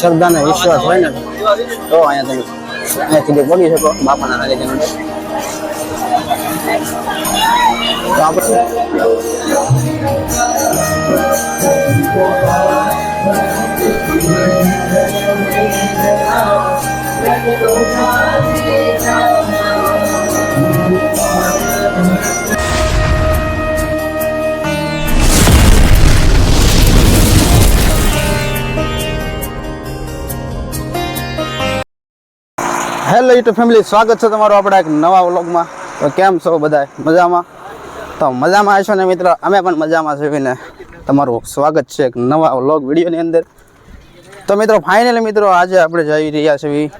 શ્રદ્ધા ને વિશ્વાસ હોય ને, તો અહીંયા તમે અહીંયાથી જે બોલી શકો, બાપાના સાનિધ્યની અંદર Thank આપણે હેલો યુટ્યુબ ફેમિલી સ્વાગત છે તમારું આપણા એક નવા વ્લોગમાં તો કેમ છો બધા મજામાં? તો મજામાં આવશો ને મિત્ર? અમે પણ મજામાં જોઈને તમારું સ્વાગત છે એક નવા વ્લોગ વિડીયોની અંદર. તો મિત્રો ફાઇનલી મિત્રો, આજે આપણે જઈ રહ્યા છીએ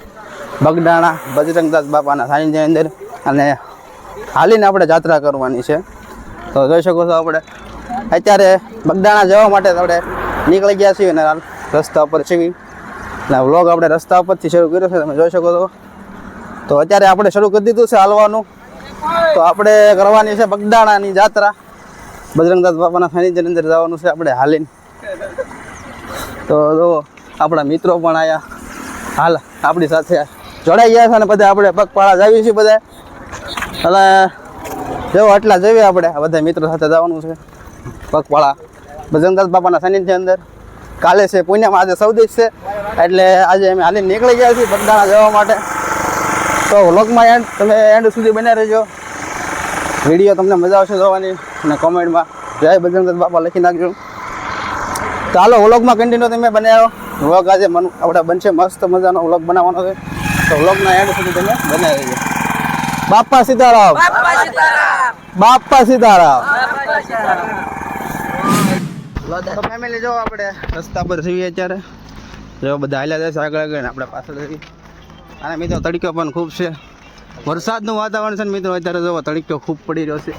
બગડાણા બજરંગદાસ બાપાના સાનિધ્યની અંદર. અને હાલીને આપણે જાત્રા કરવાની છે. તો જોઈ શકો છો આપણે. અત્યારે બગડાણા જવા માટે આપણે નીકળી ગયા છીએ અને રસ્તા ઉપર છીએ. અને વ્લોગ આપણે રસ્તા ઉપરથી શરૂ કર્યો છે, તમે જોઈ શકો છો. તો અત્યારે આપણે શરૂ કરી દીધું છે હાલવાનું. તો આપણે કરવાની છે બગદાણાની જાત્રા. બજરંગદાસ બાપાના સાનિધ્યની અંદર જવાનું છે આપણે હાલીને. તો જો આપણા મિત્રો પણ આવ્યા હાલ આપણી સાથે જોડાઈ ગયા છે અને બધા આપણે પગપાળા જાવીએ છીએ બધા. એટલે જો આટલા જઈએ આપણે. બધા મિત્રો સાથે જવાનું છે. પગપાળા. બજરંગદાસ બાપાના સાનિધ્ય અંદર. કાલે છે પુણ્યમાં આજે સૌદેશ છે. એટલે આજે અમે હાલીને નીકળી ગયા છીએ બગદાણા જવા માટે. તો વ્લોગમાં એન્ડ તમે એન્ડ સુધી બન્યા રહેજો. વીડિયો તમને મજા આવશે જોવાની અને કોમેન્ટમાં જય બજરંગ બાપા લખી નાખજો. ચાલો વ્લોગમાં કન્ટિન્યુ તમે બનાવ્યો વ્લોગ આજે મન આપણે બનશે મસ્ત મજાનો વ્લોગ બનાવવાનો છે. તો વ્લોગના એન્ડ સુધી તમે બન્યા રહેજો. બાપા સીતારામ. બાપા સીતારામ. તો ફેમિલી જો આપણે રસ્તા પર છીએ અત્યારે. જો બધા હાલ્યા જશે આગળ આગળ આપણે પાછળ જઈએ. અને મિત્રો, તડકો પણ ખૂબ છે. વરસાદનું વાતાવરણ છે ને મિત્રો, અત્યારે જો તડકો ખૂબ પડી રહ્યો છે.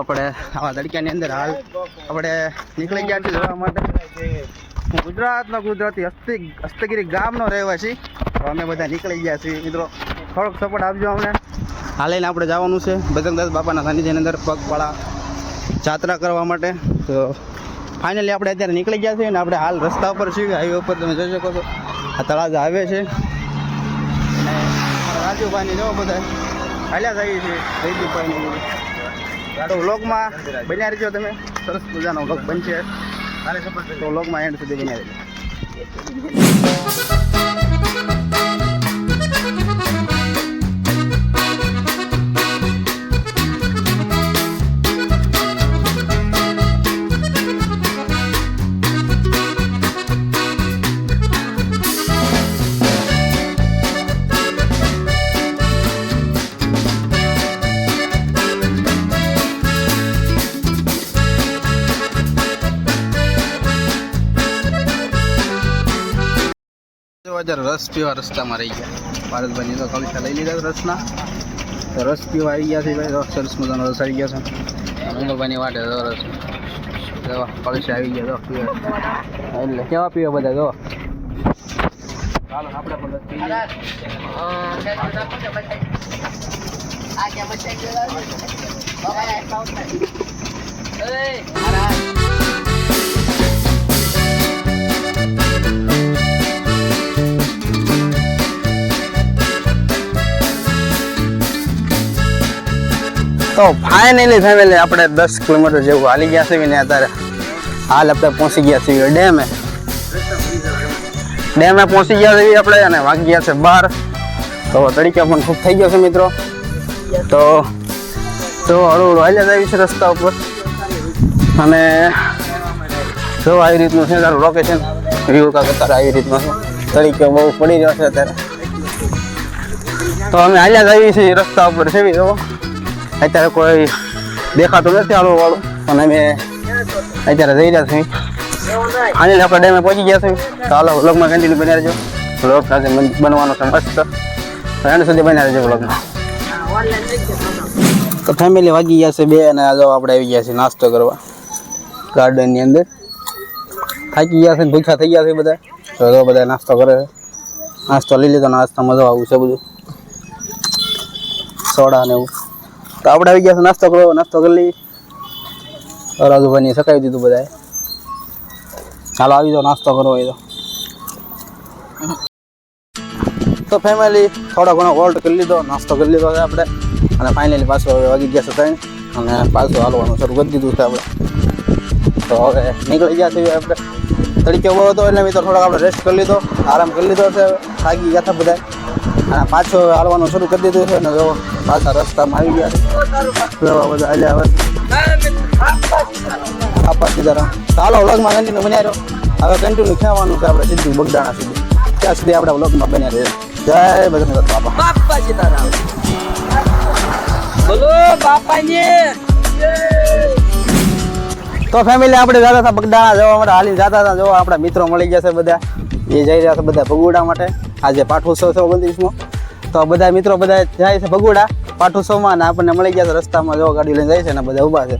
આપણે આવા તડકાની અંદર હાલ આપણે નીકળી ગયા છીએ જોવા માટે. હું ગુજરાતનો ગુજરાતી હસ્તી, હસ્તગીરી ગામનો રહેવાસી. અમે બધા નીકળી ગયા છીએ. મિત્રો, થોડોક સપોર્ટ આપજો અમને. હાલીને આપણે જવાનું છે બજરંગદાસ બાપાના સાનિધ્યની અંદર પગપાળા જાત્રા કરવા માટે. તો ફાઇનલી આપણે અત્યારે નીકળી ગયા છીએ ને આપણે હાલ રસ્તા ઉપર છીએ. હાઈવે ઉપર તમે જોઈ શકો છો. આ તળાજા આવે છે. અને રાજુભાઈને જો બધા હાલ્યા થઈ છે જયદીપભાઈને તો વ્લોગમાં બન્યા રહેજો તમે. સરસ મજાનો વ્લોગ બનશે. તો વ્લોગમાં એન્ડ સુધી બન્યા રહેજો. જો અત્યારે રસ પીવા રસ્તામાં રહી ગયા. ભારતભાઈ તો કવિતા લઈ લીધા રસના. તો રસ પીવા આવી ગયા છે ભાઈ. તો સરસ મજાનો રસ આવી ગયા છે. મંગળભાઈની વાટે તો રસ. જો આવી ગયા તો એટલે કેવા પીવા બધા, જો? ચાલો રસ તો ફાઇનલી ફેમિલી આપણે દસ કિલોમીટર જેવું હાલી ગયા છીએ ને અત્યારે. હાલ આપણે પહોંચી ગયા છીએ ડેમે. ડેમે પહોંચી ગયા છીએ આપણે અને વાગી ગયા છે બાર. તો તરીકે પણ ખૂબ થઈ ગયો છે મિત્રો. તો તો હળવું હાલ્યા આવી છે રસ્તા ઉપર. અને જો આવી રીતનું છે તારું લોકેશન વ્યૂ કાંક અત્યારે આવી રીતનું તરીકે બહુ પડી રહ્યો છે અત્યારે. તો અમે હાલ્યા જ આવી છીએ રસ્તા ઉપર, છે જો. અત્યારે કોઈ દેખાતું નથી આડું વાળું. પણ અમે અત્યારે જઈ રહ્યા છીએ. આજે આપણે ડેમે પહોંચી ગયા છીએ. તો હાલો વ્લોગમાં કન્ટિન્યુ બની રહેજો. વ્લોગ સાથે બનવાનો છે મસ્ત. એન્ડ સુધી બની રહેજો વ્લોગમાં તો ફેમિલી વાગી ગયા છે બે અને આજે આપણે આવી ગયા છીએ નાસ્તો કરવા. ગાર્ડનની અંદર. થાકી ગયા છે ને ભૂખ્યા થઈ ગયા છે બધા. તો બધા નાસ્તો કરે છે. નાસ્તો લઈ લીધો નાસ્તા મજા આવું છે બધું. સોડા ને એવું. તો આપણે આવી ગયા છે, નાસ્તો કરો નાસ્તો કરી લઈએ. રાજુભાઈને સકાવી દીધું બધાએ. ચાલો આવી જાઓ, નાસ્તો કરવો એ તો તો ફેમિલી થોડો ઘણો હોલ્ટ કરી લીધો, નાસ્તો કરી લીધો છે આપણે. અને ફાઇનલી પાછો હવે વાગી ગયા છે ત્રણ. અને પાછું હાલવાનું શરૂ કરી દીધું છે આપણે. તો હવે નીકળી ગયા છીએ આપણે. તડકે ઊભો હતો એટલે મેં તો થોડોક આપણે રેસ્ટ કરી લીધો, આરામ કરી લીધો છે, થાકી ગયા હતા બધા અને પાછો હાલવાનું શરૂ કરી દીધું છે. અને જો પાછા રસ્તામાં આવી ગયા બધા હાલ્યા હવે. આપા સીધારામ ચાલો વ્લોગમાં કન્ટિન્યુ બન્યા રહ્યો. હવે કન્ટિન્યુ ખેવાનું છે આપણે સીધું બગદાણા સુધી. ત્યાં સુધી આપણે વ્લોગમાં બન્યા રહ્યો જય બધા બાપા. બાપા સીતારામ બોલો બાપાની તો ફેમિલી આપણે જતા હતા બગદાણા જવા માટે. હાલી જતા હતા. જો આપણા મિત્રો મળી ગયા છે બધા. એ જઈ રહ્યા છે બધા ભગુડા માટે. આજે પાઠોત્સવ છે ઓગણત્રીસમો. તો બધા મિત્રો બધા જાય છે ભગુડા પાઠોત્સવમાં અને આપણને મળી ગયા છે રસ્તામાં જો ગાડી લઈને જાય છે ને બધા ઊભા છે.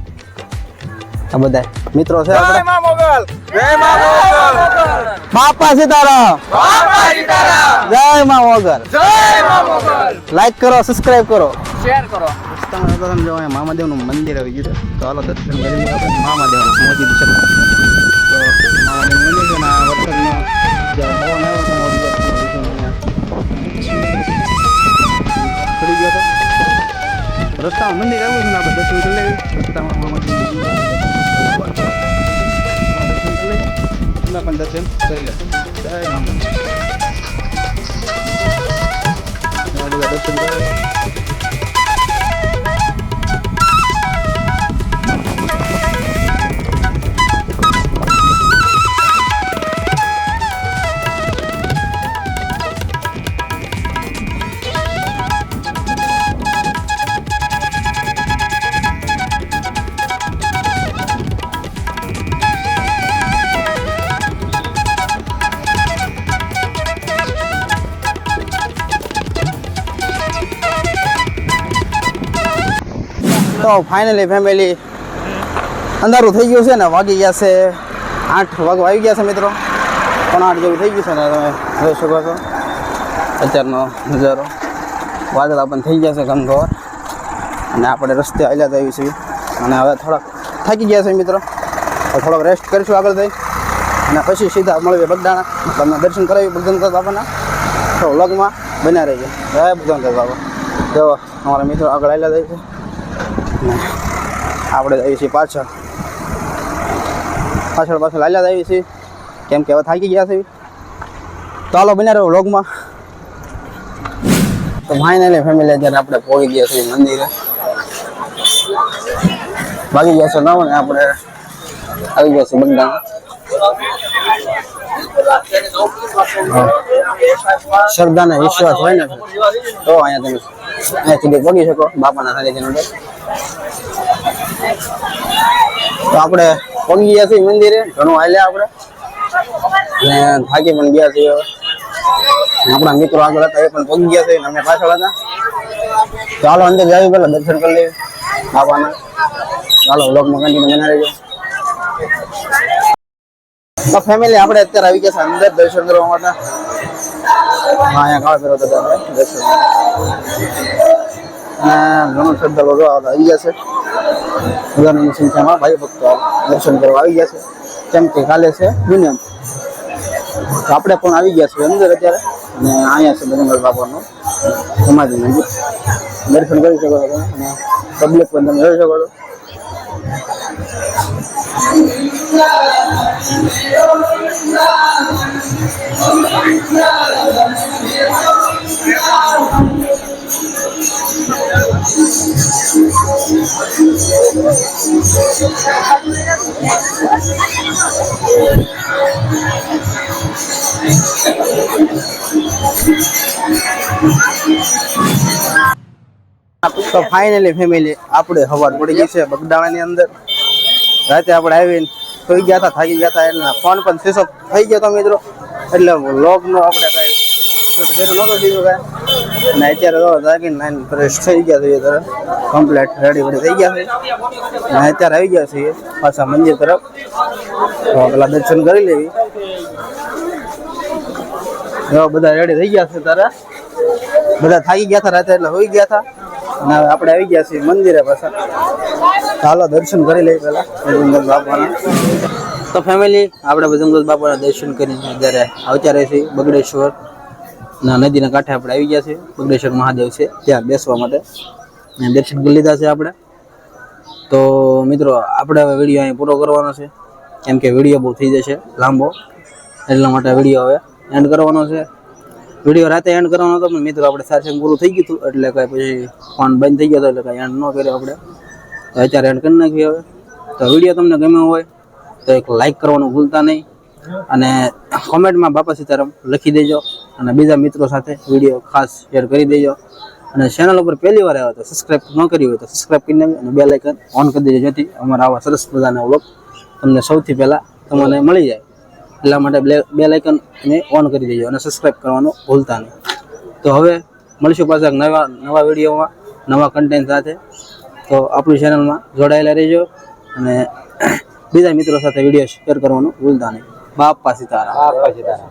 આ બધા મિત્રો છે બાપા સીતારામ! જય મા મોગલ! લાઈક કરો સબસ્ક્રાઇબ કરો. શેર કરો. હતા ને મંદિર આવી ગયું તો હાલો દર્શન કરી મોદી દર્શન મંદિર છે ને વરસાદનો પવન આવ્યો રસ્તામાં મંદિર આવ્યું છે ને આપણે દર્શન કરી લેવી રસ્તામાં મામાદેવનું મંદિર દર્શન કરી લઈએ એના પણ દર્શન કરી લે જય મામા આ બધા દર્શન કરે તો ફાઇનલી ફેમિલી અંધારું થઈ ગયું છે ને, વાગી ગયા છે આઠ વાગ આવી ગયા છે મિત્રો. પણ આઠ જેવું થઈ ગયું છે ને, તમે જોઈ શકો છો. અત્યારનો નજારો. વાદળા પણ થઈ ગયા છે ગમગોર અને આપણે રસ્તે આવ્યા જઈએ છીએ અને હવે થોડાક થાકી ગયા છે મિત્રો. થોડોક રેસ્ટ કરીશું આગળ થઈ અને પછી સીધા મળીએ બગડાણા તમને દર્શન કરાવી બગદાન બાપાના તો વ્લોગમાં બન્યા રહીએ. જય બગદાન બાપા જો અમારા મિત્રો આગળ આવ્યા જાય છે. ને આપણે જઈએ છીએ પાછળ. પાછળ પાછળ લાલ્યા જઈએ છીએ. કેમ કે હવે થાકી ગયા છે હાલો, બન્યા રહ્યો વ્લોગમાં તો ફાઇનલી ફેમિલી અત્યારે આપણે પહોંચી ગયા છીએ મંદિરે. ભાગી ગયા છે નવ ને આપણે આવી ગયા છે બગદાણા શ્રદ્ધા ને વિશ્વાસ હોય ને તો અહીંયા તમે અહીંયા સુધી પહોંચી શકો, બાપાના સાનિધ્યની તો આપણે પગી ગયા છીએ મંદિરે, ઘણું હાલ્યા આપણે. અને થાકી પણ ગયા છીએ આપણા મિત્રો આગળ હતા, એ પણ પહોંચી ગયા છે અમે પાછળ હતા. ચાલો અંદર જાવી પેલા દર્શન કરી લઈએ બાપાના. ચાલો વ્લોગમાં કન્ટિન્યુ બનાવી રહેજો તો ફેમિલી આપણે અત્યારે આવી ગયા છે અંદર, દર્શન કરવા માટે. હા, અહીંયા કાળ ફેરવતા હતા દર્શન. ઘણું શ્રદ્ધાળુ જો આવી ગયા છે. હજારોની સંખ્યામાં ભાઈ ભક્તો દર્શન કરવા આવી ગયા છે. કેમ કે કાલે છે નિયમ તો આપણે પણ આવી ગયા છીએ અંદર અત્યારે. અને અહીંયા છે બજરંગ બાપાનું સમાધિ મંદિર. દર્શન કરી શકો છો અને પબ્લિક પણ તમે જોઈ શકો છો. તો ફાઇનલી ફેમિલી આપણે હવાર પડી ગઈ છે બગદાણાની અંદર. રાતે આપણે આવીને સુઈ ગયા હતા થાકી ગયા હતા એટલે ફોન પણ સ્વિચ ઓફ થઈ ગયો હતો મિત્રો. એટલે લોગનો આપણે કાંઈ શરૂ નહોતો દીધું કાંઈ. અને અત્યારે તો જાગીને નાઈન ફ્રેશ થઈ ગયા છીએ તરફ કમ્પ્લેટ રેડી વડી થઈ ગયા છે અને અત્યારે આવી ગયા છીએ પાછા મંદિર તરફ. તો પેલા દર્શન કરી લેવી. એવા બધા રેડી થઈ ગયા છે તારે? બધા થાકી ગયા હતા રાતે એટલે હોઈ ગયા હતા અને હવે આપણે આવી ગયા છીએ મંદિરે પાછા. ચાલો, દર્શન કરી લઈએ પહેલા. બાપાના. તો ફેમિલી આપણે બજરંગ બાપાના દર્શન કરીને અત્યારે આવતા રહેશે બગડેશ્વર. ના, નદીના કાંઠે આપણે આવી ગયા છે. બગડેશ્વર મહાદેવ છે, ત્યાં બેસવા માટે. દર્શન કરી લીધા છે આપણે. તો મિત્રો, આપણે હવે વીડિયો અહીં પૂરો કરવાનો છે. કેમ કે વીડિયો બહુ થઈ જશે લાંબો. એટલા માટે વીડિયો હવે એન્ડ કરવાનો છે. વીડિયો રાતે એન્ડ કરવાનો હતો, પણ મિત્રો, આપણે સારસંગ પૂરું થઈ ગયું હતું. એટલે કાંઈ પછી ફોન બંધ થઈ ગયો હતો, એટલે કાંઈ એન્ડ ન કર્યો આપણે. અત્યારે એડ કરી નાખીએ હવે. તો વીડિયો તમને ગમ્યો હોય, તો એક લાઈક કરવાનું ભૂલતા નહીં. અને કોમેન્ટમાં બાપા સીતારામ લખી દેજો અને બીજા મિત્રો સાથે વીડિયો ખાસ શેર કરી દેજો. અને ચેનલ ઉપર પહેલી વાર આવ્યો તો સબસ્ક્રાઈબ ન કરી હોય તો સબસ્ક્રાઈબ કરી નાખી અને બે લાઇકન ઓન કરી દેજો જેથી અમારા આવા સરસ મજાના વ્લોગ તમને સૌથી પહેલાં તમને મળી જાય. એટલા માટે બે લાઇકન ને ઓન કરી દેજો અને સબસ્ક્રાઈબ કરવાનું ભૂલતા નહીં. તો હવે મળીશું પાછા નવા નવા વિડીયોમાં નવા કન્ટેન્ટ સાથે. તો આપણી ચેનલમાં જોડાયેલા રહેજો અને બીજા મિત્રો સાથે વીડિયો શેર કરવાનું ભૂલતા નહીં. બાપા સીતારામ.